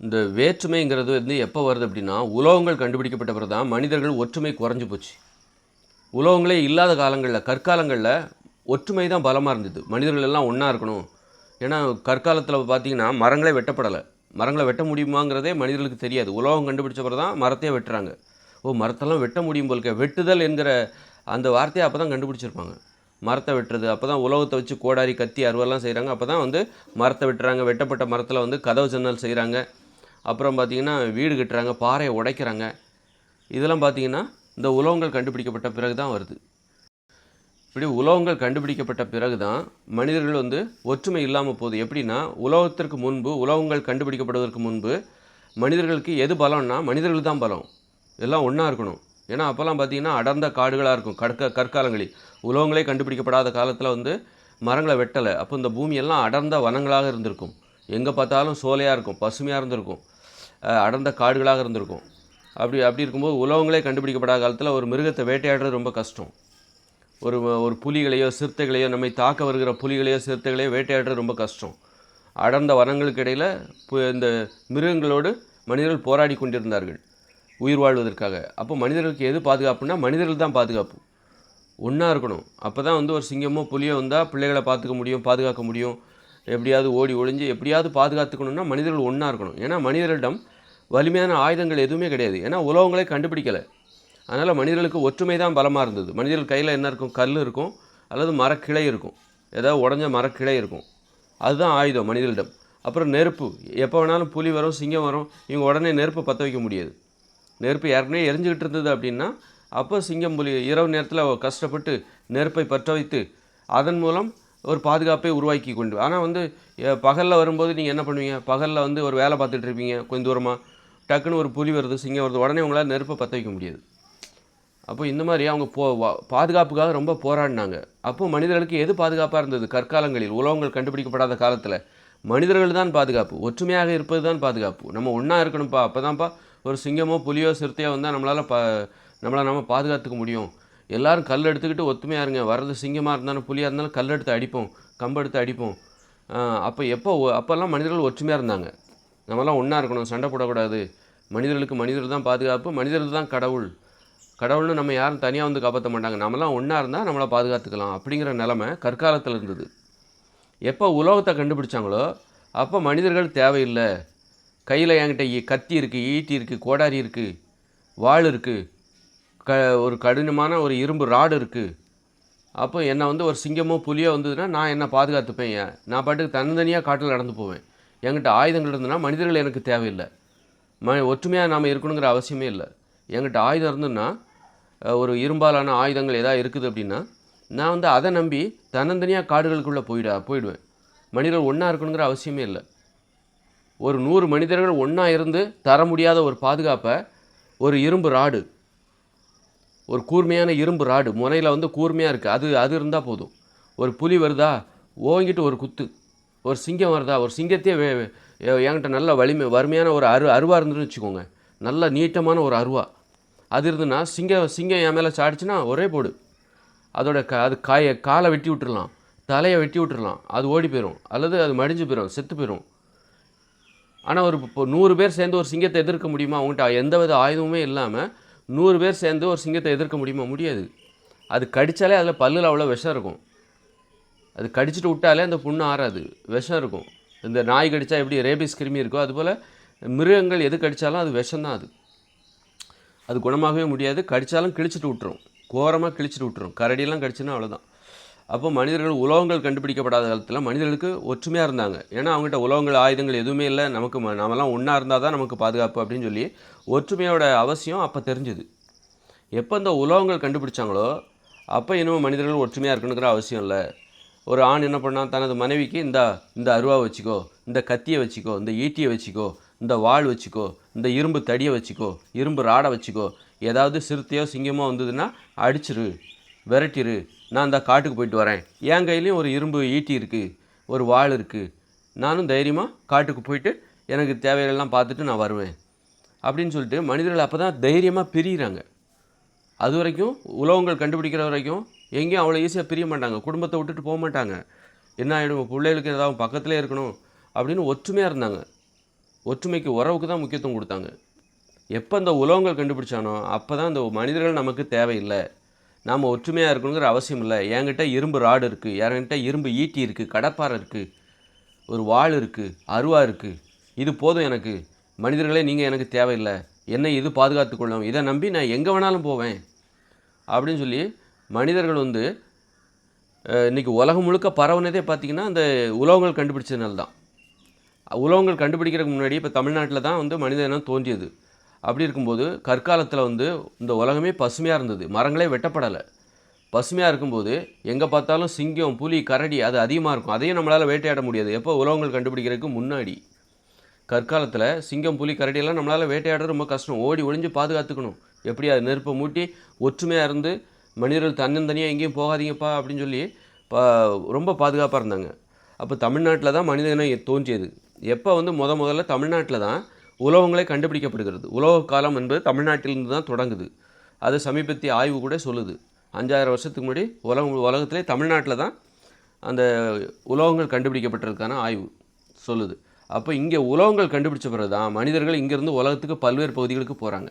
இந்த வேற்றுமைங்கிறது வந்து எப்போ வருது அப்படின்னா உலோகங்கள் கண்டுபிடிக்கப்பட்ட பிறகு தான் மனிதர்கள் ஒற்றுமை குறைஞ்சி போச்சு. உலோகங்களே இல்லாத காலங்களில் கற்காலங்களில் ஒற்றுமை தான் பலமாக இருந்தது. மனிதர்கள் எல்லாம் ஒன்றா இருக்கணும். ஏன்னா கற்காலத்தில் பார்த்தீங்கன்னா மரங்களே வெட்டப்படலை. மரங்களை வெட்ட முடியுமாங்கிறதே மனிதர்களுக்கு தெரியாது. உலோகம் கண்டுபிடிச்ச பிறகு தான் மரத்தையே வெட்டுறாங்க. ஓ மரத்தெல்லாம் வெட்ட முடியும் போல்க வெட்டுதல் என்கிற அந்த வார்த்தையை அப்போ தான் கண்டுபிடிச்சிருப்பாங்க. மரத்தை வெட்டுறது அப்போ தான் உலோகத்தை வச்சு கோடாரி கத்தி அருவெல்லாம் செய்கிறாங்க அப்போ தான் வந்து மரத்தை வெட்டுறாங்க. வெட்டப்பட்ட மரத்தில் வந்து கதவு ஜன்னல் செய்கிறாங்க அப்புறம் பார்த்திங்கன்னா வீடு கட்டுறாங்க பாறையை உடைக்கிறாங்க. இதெல்லாம் பார்த்திங்கன்னா இந்த உலோகங்கள் கண்டுபிடிக்கப்பட்ட பிறகு தான் வருது. இப்படி உலோகங்கள் கண்டுபிடிக்கப்பட்ட பிறகு தான் மனிதர்கள் வந்து ஒற்றுமை இல்லாமல் போகுது. எப்படின்னா உலோகத்திற்கு முன்பு உலோகங்கள் கண்டுபிடிக்கப்படுவதற்கு முன்பு மனிதர்களுக்கு எது பலம்னா மனிதர்கள் தான் பலம். எல்லாம் ஒன்றா இருக்கணும். ஏன்னா அப்போல்லாம் பார்த்தீங்கன்னா அடர்ந்த காடுகளாக இருக்கும். கற்க கற்காலங்களில். உலோகங்களே கண்டுபிடிக்கப்படாத காலத்தில் வந்து மரங்களை வெட்டலை. அப்போ இந்த பூமியெல்லாம் அடர்ந்த வனங்களாக இருந்திருக்கும். எங்கே பார்த்தாலும் சோலையாக இருக்கும் பசுமையாக இருந்திருக்கும். அடர்ந்த காடுகளாக இருந்திருக்கும். அப்படி அப்படி இருக்கும்போது உலகங்களே கண்டுபிடிக்கப்படாத காலத்தில் ஒரு மிருகத்தை வேட்டையாடுறது ரொம்ப கஷ்டம். ஒரு ஒரு புலிகளையோ சிறுத்தைகளையோ நம்மை தாக்க வருகிற புலிகளையோ சிறுத்தைகளையோ வேட்டையாடுறது ரொம்ப கஷ்டம். அடர்ந்த வனங்களுக்கு இடையில் பு- இந்த மிருகங்களோடு மனிதர்கள் போராடி கொண்டிருந்தார்கள் உயிர் வாழ்வதற்காக. அப்போ மனிதர்களுக்கு எது பாதுகாப்புனா மனிதர்கள் தான் பாதுகாப்பு. ஒன்றா இருக்கணும். அப்போ தான் வந்து ஒரு சிங்கமோ புலியோ வந்தால் பிள்ளைகளை பார்த்துக்க முடியும் பாதுகாக்க முடியும். எப்படியாவது ஓடி ஒளிஞ்சு எப்படியாவது பாதுகாத்துக்கணும்னா மனிதர்கள் ஒன்றா இருக்கணும். ஏன்னா மனிதர்களிடம் வலிமையான ஆயுதங்கள் எதுவுமே கிடையாது. ஏன்னா உலகங்களே கண்டுபிடிக்கலை. அதனால் மனிதர்களுக்கு ஒற்றுமை தான் பலமாக இருந்தது. மனிதர்கள் கையில் என்ன இருக்கும்? கல் இருக்கும். அல்லது மரக்கிளை இருக்கும். ஏதாவது உடஞ்ச மரக்கிளை இருக்கும். அதுதான் ஆயுதம் மனிதர்களிடம். அப்புறம் நெருப்பு. எப்போ வேணாலும் புலி வரும் சிங்கம் வரும். இவங்க உடனே நெருப்பை பற்ற வைக்க முடியாது. நெருப்பு ஏற்கனவே எரிஞ்சுக்கிட்டு இருந்தது அப்படின்னா அப்போ சிங்கம் புலி இரவு நேரத்தில் கஷ்டப்பட்டு நெருப்பை பற்ற வைத்து அதன் மூலம் ஒரு பாதுகாப்பை உருவாக்கி கொண்டு ஆனால் வந்து பகலில் வரும்போது நீங்கள் என்ன பண்ணுவீங்க? பகலில் வந்து ஒரு வேலை பார்த்துட்ருப்பீங்க கொஞ்சம் தூரமாக டக்குன்னு ஒரு புலி வருது சிங்கம் வருது உடனே உங்களால் நெருப்பை பற்ற வைக்க முடியாது. அப்போ இந்த மாதிரி அவங்க போ வா- பாதுகாப்புக்காக ரொம்ப போராடினாங்க. அப்போ மனிதர்களுக்கு எது பாதுகாப்பாக இருந்தது? கற்காலங்களில் உலகங்கள் கண்டுபிடிக்கப்படாத காலத்தில் மனிதர்கள் தான் பாதுகாப்பு ஒற்றுமையாக இருப்பது தான் பாதுகாப்பு. நம்ம ஒன்றா இருக்கணும்ப்பா அப்போ தான்ப்பா ஒரு சிங்கமோ புலியோ சிறுத்தையோ வந்தால் நம்மளால் பா நம்மளை நம்ம பாதுகாத்துக்க முடியும். எல்லாரும் கல் எடுத்துக்கிட்டு ஒத்துமையாக இருங்க. வர்றது சிங்கமாக இருந்தாலும் புலியாக இருந்தாலும் கல் எடுத்து அடிப்போம் கம்பெடுத்து அடிப்போம். அப்போ எப்போ அப்போல்லாம் மனிதர்கள் ஒற்றுமையாக இருந்தாங்க. நம்மலாம் ஒன்றா இருக்கணும் சண்டை போடக்கூடாது. மனிதர்களுக்கு மனிதர்கள் தான் பாதுகாப்பு மனிதர்கள் தான் கடவுள். கடவுள்னு நம்ம யாரும் தனியாக வந்து காப்பாற்ற மாட்டாங்க. நம்மலாம் ஒன்றா இருந்தால் நம்மளை பாதுகாத்துக்கலாம் அப்படிங்கிற நிலமை கற்காலத்தில் இருந்தது. எப்போ உலோகத்தை கண்டுபிடிச்சாங்களோ அப்போ மனிதர்கள் தேவையில்லை. கையில் என்கிட்ட கத்தி இருக்குது ஈட்டி இருக்குது கோடாரி இருக்குது வாள் இருக்குது க ஒரு கடினமான ஒரு இரும்பு ராடு இருக்குது அப்போ என்னை வந்து ஒரு சிங்கமோ புலியோ வந்ததுன்னா நான் என்ன பாதுகாத்துப்பேன். ஏன் நான் பாட்டுக்கு தனித்தனியாக காட்டில் நடந்து போவேன். என்கிட்ட ஆயுதங்கள் இருந்ததுன்னா மனிதர்கள் எனக்கு தேவையில்லை. ம ஒற்றுமையாக நாம் இருக்கணுங்கிற அவசியமே இல்லை. என்கிட்ட ஆயுதம் இருந்ததுன்னா ஒரு இரும்பாலான ஆயுதங்கள் எதாவது இருக்குது அப்படின்னா நான் வந்து அதை நம்பி தன்னந்தனியாக காடுகளுக்குள்ளே போயிட போயிடுவேன். மனிதர்கள் ஒன்றா இருக்கணுங்கிற அவசியமே இல்லை. ஒரு நூறு மனிதர்கள் ஒன்றா இருந்து தர முடியாத ஒரு பாதுகாப்பை ஒரு இரும்பு ராடு ஒரு கூர்மையான இரும்பு ராடு முனையில் வந்து கூர்மையாக இருக்குது அது அது இருந்தால் போதும். ஒரு புலி வருதா? ஓங்கிட்டு ஒரு குத்து. ஒரு சிங்கம் வருதா? ஒரு சிங்கத்தையே என்கிட்ட நல்ல வலிமை வறுமையான ஒரு அரு அருவா இருந்துன்னு வச்சுக்கோங்க. நல்ல நீட்டமான ஒரு அருவா. அது இருந்துன்னா சிங்கம் சிங்கம் என் மேலே சாடிச்சுன்னா ஒரே போடு. அதோட க அது காயை காலை வெட்டி விட்டுடலாம் தலையை வெட்டி விட்டுடலாம் அது ஓடி போயிடும் அல்லது அது மடிஞ்சு போயிடும் செத்து போயிடும் ஆனால் ஒரு இப்போ நூறு பேர் சேர்ந்து ஒரு சிங்கத்தை எதிர்க்க முடியுமா? அவங்ககிட்ட எந்த வித ஆயுதமுமே இல்லாமல் நூறு பேர் சேர்ந்து ஒரு சிங்கத்தை எதிர்க்க முடியுமா? முடியாது. அது கடித்தாலே அதில் பல்லில் அவ்வளோ விஷம் இருக்கும். அது கடிச்சிட்டு விட்டாலே அந்த புண்ணு ஆறாது. விஷம் இருக்கும். இந்த நாய் கடித்தா எப்படி ரேபிஸ் கிருமி இருக்கோ அதுபோல் மிருகங்கள் எது கடித்தாலும் அது விஷம்தான் அது. அது குணமாகவே முடியாது. கடித்தாலும் கிழிச்சிட்டு விட்டுரும். கோரமாக கிழிச்சிட்டு விட்டுரும். கரடியெல்லாம் கடிச்சுன்னா அவ்வளோதான் அப்போ மனிதர்கள் உலோகங்கள் கண்டுபிடிக்கப்படாத காலத்தில் மனிதர்களுக்கு ஒற்றுமையாக இருந்தாங்க. ஏன்னா அவங்ககிட்ட உலோகங்கள் ஆயுதங்கள் எதுவுமே இல்லை. நமக்கு நாமெல்லாம் ஒன்றா இருந்தால் தான் நமக்கு பாதுகாப்பு அப்படின்னு சொல்லி ஒற்றுமையோட அவசியம் அப்போ தெரிஞ்சுது. எப்போ இந்த உலோகங்கள் கண்டுபிடிச்சாங்களோ அப்போ இன்னும் மனிதர்கள் ஒற்றுமையாக இருக்கணுங்கிற அவசியம் இல்லை. ஒரு ஆண் என்ன பண்ணான் தனது மனைவிக்கு இந்த இந்த அருவா வச்சுக்கோ இந்த கத்தியை வச்சுக்கோ இந்த ஈட்டியை வச்சுக்கோ இந்த வாள் வச்சுக்கோ இந்த இரும்பு தடியை வச்சுக்கோ இரும்பு ராடை வச்சுக்கோ ஏதாவது சிறுத்தையோ சிங்கமோ வந்ததுன்னா அடிச்சிரு விரட்டிரு நான் இந்த காட்டுக்கு போயிட்டு வரேன். என் கையிலையும் ஒரு இரும்பு ஈட்டி இருக்குது ஒரு வாள் இருக்குது நானும் தைரியமாக காட்டுக்கு போயிட்டு எனக்கு தேவைகளெல்லாம் பார்த்துட்டு நான் வருவேன். அப்படின்னு சொல்லிட்டு மனிதர்கள் அப்போ தான் தைரியமாக பிரிகிறாங்க அது வரைக்கும் உலகங்கள் கண்டுபிடிக்கிற வரைக்கும் எங்கேயும் அவ்வளோ ஈஸியாக பிரிய மாட்டாங்க. குடும்பத்தை விட்டுட்டு போக மாட்டாங்க. என்ன ஆகிடும் பிள்ளைகளுக்கு ஏதாவது பக்கத்துலேயே இருக்கணும் அப்படின்னு ஒற்றுமையாக இருந்தாங்க. ஒற்றுமைக்கு உறவுக்கு தான் முக்கியத்துவம் கொடுத்தாங்க. எப்போ இந்த உலோகங்கள் கண்டுபிடிச்சானோ அப்போ தான் இந்த மனிதர்கள் நமக்கு தேவையில்லை. நாம் ஒற்றுமையாக இருக்கணுங்கிற அவசியம் இல்லை. என்கிட்ட இரும்பு ராடு இருக்குது என்கிட்ட இரும்பு ஈட்டி இருக்குது கடப்பாறை இருக்குது ஒரு வாள் இருக்குது அருவா இருக்குது இது போதும் எனக்கு. மனிதர்களே நீங்கள் எனக்கு தேவையில்லை. என்னை இது பாதுகாத்து கொள்ளும். இதை நம்பி நான் எங்கே வேணாலும் போவேன் அப்படின்னு சொல்லி மனிதர்கள் வந்து இன்றைக்கி இன்னைக்கு உலகம் முழுக்க பரவுனதே பார்த்திங்கன்னா அந்த உலோகங்கள் கண்டுபிடிச்சதுனால தான் உலோகங்கள் கண்டுபிடிக்கிறதுக்கு முன்னாடி இப்போ தமிழ்நாட்டில் தான் வந்து மனித இனம் தோன்றியது. அப்படி இருக்கும்போது கற்காலத்தில் வந்து இந்த உலகமே பசுமையாக இருந்தது. மரங்களே வெட்டப்படலை. பசுமையாக இருக்கும்போது எங்கே பார்த்தாலும் சிங்கம் புலி கரடி அது அதிகமாக இருக்கும். அதையும் நம்மளால் வேட்டையாட முடியாது. எப்போ உலகங்கள் கண்டுபிடிக்கிறதுக்கு முன்னாடி. கற்காலத்தில் சிங்கம் புலி கரடியெல்லாம் நம்மளால் வேட்டையாட ரொம்ப கஷ்டம். ஓடி ஒழிஞ்சு பாதுகாத்துக்கணும். எப்படி அது நெருப்பை மூட்டி ஒற்றுமையாக இருந்து மனிதர்கள் தன்னந்தனியாக எங்கேயும் போகாதீங்கப்பா அப்படின்னு சொல்லி பா ரொம்ப பாதுகாப்பாக இருந்தாங்க. அப்போ தமிழ்நாட்டில் தான் மனித இனம் தோன்றியது. எப்போ வந்து முத முதல்ல தமிழ்நாட்டில் தான் உலோகங்களே கண்டுபிடிக்கப்படுகிறது. உலோக காலம் என்பது தமிழ்நாட்டிலிருந்து தான் தொடங்குது. அது சமீபத்திய ஆய்வு கூட சொல்லுது. அஞ்சாயிரம் வருஷத்துக்கு முன்னாடி உலகம் உலகத்திலே தமிழ்நாட்டில் தான் அந்த உலோகங்கள் கண்டுபிடிக்கப்பட்டதுக்கான ஆய்வு சொல்லுது. அப்போ இங்கே உலோகங்கள் கண்டுபிடிச்ச பிறகு தான் மனிதர்கள் இங்கேருந்து உலகத்துக்கு பல்வேறு பகுதிகளுக்கு போகிறாங்க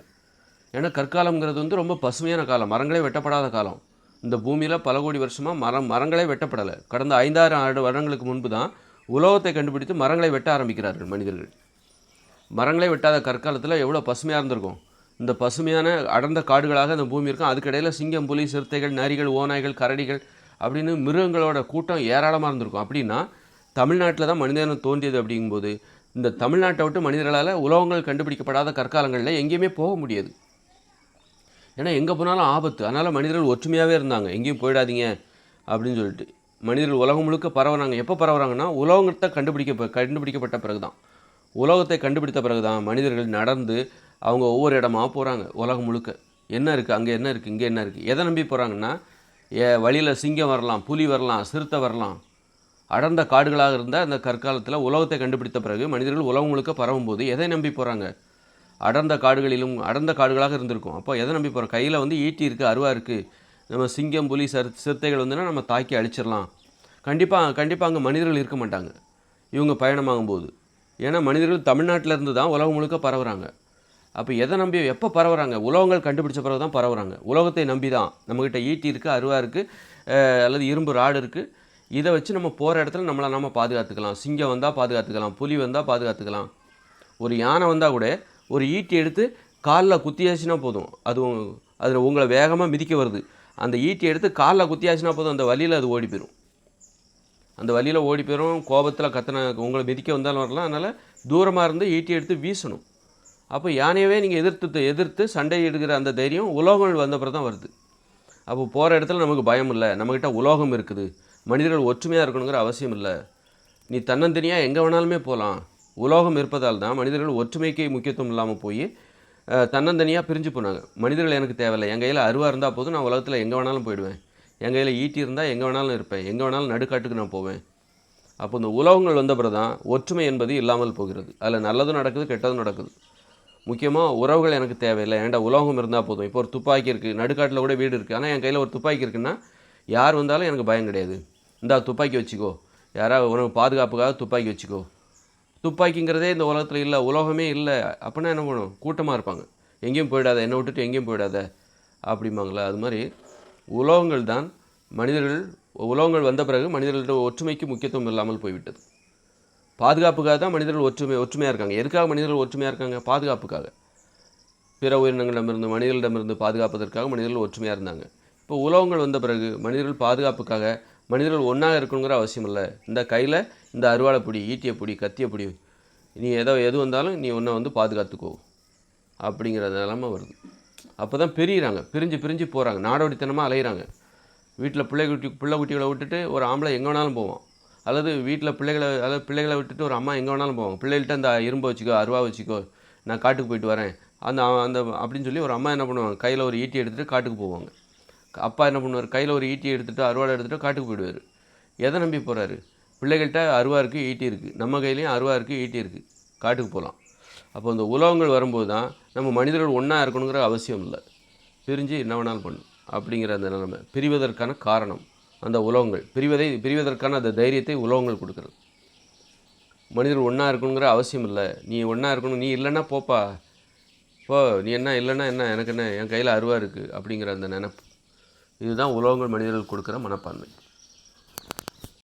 ஏன்னா கற்காலம்ங்கிறது வந்து ரொம்ப பசுமையான காலம். மரங்களே வெட்டப்படாத காலம். இந்த பூமியில் பல கோடி வருஷமாக மரம் மரங்களே வெட்டப்படலை. கடந்த ஐந்தாயிரம் ஆண்டு வருடங்களுக்கு முன்பு தான் உலோகத்தை கண்டுபிடித்து மரங்களை வெட்ட ஆரம்பிக்கிறார்கள் மனிதர்கள். மரங்களே வெட்டாத கற்காலத்தில் எவ்வளோ பசுமையாக இருந்திருக்கும். இந்த பசுமையான அடர்ந்த காடுகளாக இந்த பூமி இருக்கும். அதுக்கிடையில் சிங்கம் புலி சிறுத்தைகள் நரிகள் ஓநாய்கள் கரடிகள் அப்படின்னு மிருகங்களோட கூட்டம் ஏராளமாக இருந்திருக்கும். அப்படின்னா தமிழ்நாட்டில் தான் மனிதனம் தோன்றியது அப்படிங்கும்போது இந்த தமிழ்நாட்டை விட்டு மனிதர்களால் உலோகங்கள் கண்டுபிடிக்கப்படாத கற்காலங்களில் எங்கேயுமே போக முடியாது. ஏன்னா எங்கே போனாலும் ஆபத்து. அதனால் மனிதர்கள் ஒற்றுமையாகவே இருந்தாங்க. எங்கேயும் போயிடாதீங்க அப்படின்னு சொல்லிட்டு. மனிதர்கள் உலகம் முழுக்க பரவுறாங்க. எப்போ பரவுறாங்கன்னா உலகத்தை கண்டுபிடிக்க கண்டுபிடிக்கப்பட்ட பிறகு தான் உலோகத்தை கண்டுபிடித்த பிறகு தான் மனிதர்கள் நடந்து அவங்க ஒவ்வொரு இடமாக போகிறாங்க உலகம் முழுக்க. என்ன இருக்குது அங்கே என்ன இருக்குது இங்கே என்ன இருக்குது எதை நம்பி போகிறாங்கன்னா ஏ வழியில் சிங்கம் வரலாம் புலி வரலாம் சிறுத்தை வரலாம். அடர்ந்த காடுகளாக இருந்தால் அந்த கற்காலத்தில் உலகத்தை கண்டுபிடித்த பிறகு மனிதர்கள் உலகம் முழுக்க பரவும்போது எதை நம்பி போகிறாங்க அடர்ந்த காடுகளிலும் அடர்ந்த காடுகளாக இருந்திருக்கும். அப்போ எதை நம்பி போகிறோம் கையில் வந்து ஈட்டி இருக்குது அருவா இருக்குது நம்ம சிங்கம் புலி சர் சிறுத்தைகள் வந்துன்னா நம்ம தாக்கி அழிச்சிடலாம். கண்டிப்பாக கண்டிப்பாக அங்கே மனிதர்கள் இருக்க மாட்டாங்க. இவங்க பயணமாகும் போது ஏன்னா மனிதர்கள் தமிழ்நாட்டில் இருந்து தான் உலகம் முழுக்க பரவுறாங்க. அப்போ எதை நம்பி எப்போ பரவுறாங்க? உலகங்கள் கண்டுபிடிச்ச பிறகு தான் பரவுறாங்க. உலோகத்தை நம்பி தான். நம்மக்கிட்ட ஈட்டி இருக்குது அருவா இருக்குது அல்லது இரும்பு ராடு இருக்குது இதை வச்சு நம்ம போகிற இடத்துல நம்மளை நம்ம பாதுகாத்துக்கலாம். சிங்கம் வந்தால் பாதுகாத்துக்கலாம். புலி வந்தால் பாதுகாத்துக்கலாம். ஒரு யானை வந்தால் கூட ஒரு ஈட்டி எடுத்து காலில் குத்தியாச்சுன்னா போதும். அது அதில் உங்களை வேகமாக மிதிக்க வருது. அந்த ஈட்டி எடுத்து காலில் குத்தியாச்சுன்னா போதும். அந்த வழியில் அது ஓடி போயிடும் அந்த வழியில் ஓடி போயிடும் கோபத்தில் கத்தனை உங்களை மிதிக்க வந்தாலும் வரலாம். அதனால் தூரமாக இருந்து ஈட்டி எடுத்து வீசணும். அப்போ யானையவே நீங்கள் எதிர்த்து எதிர்த்து சண்டை எடுக்கிற அந்த தைரியம் உலோகங்கள் வந்தப்புறம் தான் வருது. அப்போ போகிற இடத்துல நமக்கு பயம் இல்லை. நம்மக்கிட்ட உலோகம் இருக்குது. மனிதர்கள் ஒற்றுமையாக இருக்கணுங்கிற அவசியம் இல்லை. நீ தன்னந்தனியாக எங்கே வேணாலுமே போகலாம் உலோகம் இருப்பதால் தான் மனிதர்கள் ஒற்றுமைக்கு முக்கியத்துவம் இல்லாமல் போய் தன்னந்தனியாக பிரிஞ்சு போனாங்க. மனிதர்கள் எனக்கு தேவையில்லை. என் கையில் அருவா இருந்தால் போதும் நான் உலகத்தில் எங்கே வேணாலும் போயிடுவேன். என் கையில் ஈட்டி இருந்தால் எங்கே வேணாலும் இருப்பேன். எங்கே வேணாலும் நடுக்காட்டுக்கு நான் போவேன். அப்போ இந்த உலகங்கள் வந்த பிறகு தான் ஒற்றுமை என்பது இல்லாமல் போகிறது. அதில் நல்லதும் நடக்குது கெட்டதும் நடக்குது. முக்கியமாக உறவுகள் எனக்கு தேவையில்லை. ஏன்டா உலோகம் இருந்தால் போதும். இப்போ ஒரு துப்பாக்கி இருக்குது நடுக்காட்டில் கூட வீடு இருக்குது ஆனால் என் கையில் ஒரு துப்பாக்கி இருக்குன்னா யார் வந்தாலும் எனக்கு பயம் கிடையாது. இந்தா துப்பாக்கி வச்சுக்கோ. யாராவது உனக்கு பாதுகாப்புக்காக துப்பாக்கி வச்சுக்கோ. துப்பாக்கிங்கிறதே இந்த உலகத்தில் இல்லை உலோகமே இல்லை. அப்படின்னா என்ன பண்ணும்? கூட்டமாக இருப்பாங்க. எங்கேயும் போயிடாத என்னை விட்டுட்டு எங்கேயும் போயிடாத அப்படிம்பாங்களே. அது மாதிரி உலோகங்கள் தான் மனிதர்கள் உலோகங்கள் வந்த பிறகு மனிதர்களோட ஒற்றுமைக்கு முக்கியத்துவம் இல்லாமல் போய்விட்டது. பாதுகாப்புக்காக தான் மனிதர்கள் ஒற்றுமை ஒற்றுமையாக இருக்காங்க. எதுக்காக மனிதர்கள் ஒற்றுமையாக இருக்காங்க? பாதுகாப்புக்காக. பிற உயிரினங்களிடமிருந்து மனிதர்களிடமிருந்து பாதுகாப்பதற்காக மனிதர்கள் ஒற்றுமையாக இருந்தாங்க. இப்போ உலோகங்கள் வந்த பிறகு மனிதர்கள் பாதுகாப்புக்காக மனிதர்கள் ஒன்றாக இருக்கணுங்கிற அவசியம் இல்லை. இந்த கையில் இந்த அருவாளை பிடி ஈட்டியை பிடி கத்தியை பிடி நீ எதோ எது வந்தாலும் நீ ஒன்றை வந்து பாதுகாத்துக்கோ அப்படிங்கிற நிலமை வருது. அப்போ தான் பிரியிறாங்க. பிரிஞ்சு பிரிஞ்சு போகிறாங்க நாடோடித்தனமாக அலையிறாங்க. வீட்டில் பிள்ளை குட்டி பிள்ளை குட்டிகளை விட்டுட்டு ஒரு ஆம்பளை எங்கே வேணாலும் போவான். அல்லது வீட்டில் பிள்ளைகளை அதாவது பிள்ளைகளை விட்டுட்டு ஒரு அம்மா எங்கே வேணாலும் போவாங்க பிள்ளைகள்ட்ட அந்த இரும்பை வச்சுக்கோ அருவா வச்சுக்கோ நான் காட்டுக்கு போயிட்டு வரேன். அந்த அந்த அப்படின்னு சொல்லி ஒரு அம்மா என்ன பண்ணுவாங்க? கையில் ஒரு ஈட்டி எடுத்துகிட்டு காட்டுக்கு போவாங்க. அப்பா என்ன பண்ணுவார்? கையில் ஒரு ஈட்டி எடுத்துகிட்டு அருவாளை எடுத்துகிட்டு காட்டுக்கு போயிடுவார். எதை நம்பி போகிறாரு பிள்ளைகள்கிட்ட அருவா இருக்குது ஈட்டி இருக்குது நம்ம கையிலையும் அருவா இருக்குது ஈட்டி இருக்குது காட்டுக்கு போகலாம் அப்போ அந்த உலகங்கள் வரும்போது தான் நம்ம மனிதர்கள் ஒன்றா இருக்கணுங்கிற அவசியம் இல்லை. பிரிஞ்சு என்ன வேணாலும் பண்ணும் அப்படிங்கிற அந்த நிலைமை. பிரிவதற்கான காரணம் அந்த உலகங்கள். பிரிவதை பிரிவதற்கான அந்த தைரியத்தை உலகங்கள் கொடுக்குறது. மனிதர் ஒன்றா இருக்கணுங்கிற அவசியம் இல்லை. நீ ஒன்றா இருக்கணும் நீ இல்லைன்னா போப்பா. போ நீ என்ன இல்லைன்னா என்ன? எனக்கு என்ன? என் கையில் அருவா இருக்குது அப்படிங்கிற அந்த நினப்பு. இதுதான் உலோகங்கள் மனிதர்கள் கொடுக்குற மனப்பான்மை.